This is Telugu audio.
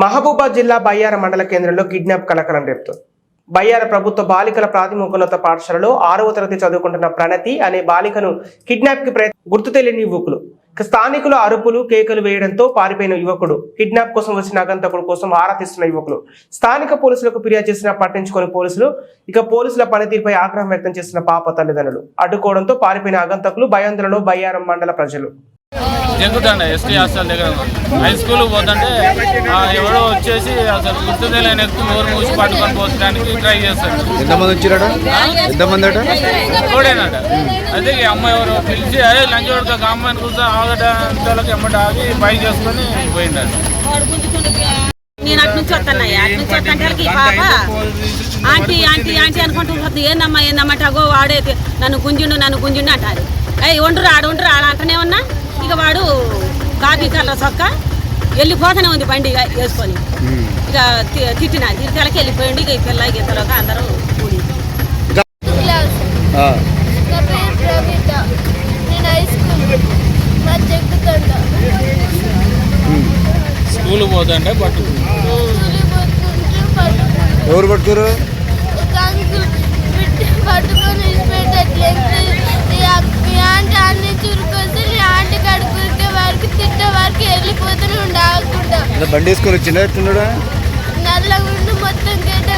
మహబూబాద్ జిల్లా బయ్యార మండల కేంద్రంలో కిడ్నాప్ కలకలం రేపుతోంది. బయ్యార ప్రభుత్వ బాలికల ప్రాథమికోన్నత పాఠశాలలో ఆరవ తరగతి చదువుకుంటున్న ప్రణతి అనే బాలికను కిడ్నాప్కి ప్రయత్నం గుర్తు తెలియని యువకులు. స్థానికులు అరుపులు కేకలు వేయడంతో పారిపోయిన యువకుడు కిడ్నాప్ కోసం వచ్చిన అగంతకుడు కోసం ఆరా తీస్తున్న యువకులు. స్థానిక పోలీసులకు ఫిర్యాదు చేసినా పట్టించుకొని పోలీసులు ఇక పోలీసుల పనితీరుపై ఆగ్రహం వ్యక్తం చేసిన పాప తల్లిదండ్రులు. అడ్డుకోవడంతో పారిపోయిన అగంతకులు భయాందోళనలో బయ్యారం మండల ప్రజలు. జంకుతాండ ఎస్టీ హాస్టల్ దగ్గర హై స్కూల్ పోతుంటే ఆ, ఎవడో వచ్చేసి అసలు గుర్తు తెలియని వ్యక్తి నోరు మూసి పట్టుకొని పోసడానికి ట్రై చేస్తాడు. ఎంతమంది వచ్చిరాడ ఎంతమంది అట అయితే ఈ అమ్మాయి ఎవరు పిలిచి అదే లంచ్ కొడుకు అమ్మాయిని కూర్చొని ఆగడానికి ఎమ్మటి ఆగి పై చేసుకొని పోయిండాడు నేను అటు నుంచి వస్తానయ్యా అటు నుంచి ఈ పాప ఆంటీ ఆంటీ ఆంటీ అనుకుంటూ పోతుంది ఏందమ్మా ఏందమ్మా అంటే అగో వాడే నన్ను గుంజిండు నన్ను గుంజిండు అంటారు. అయ్యి వండురు ఆడు వండురు ఆడ అంటనే ఉన్నా? ఇక వాడు కాపీ కలర్ చొక్క వెళ్ళిపోతూనే ఉంది బండి ఇక వేసుకొని. ఇక తిట్టిన తిరిగి వెళ్ళిపోయింది ఇక పిల్ల గీతలోకి అందరూ కూడి స్కూల్ పోతుంటే పట్టు ఎవరు పట్టుకోరు బండి వేసుకొని వచ్చిండా ఎట్టున్నాడా నల్లగుండు మొత్తం గడ్డ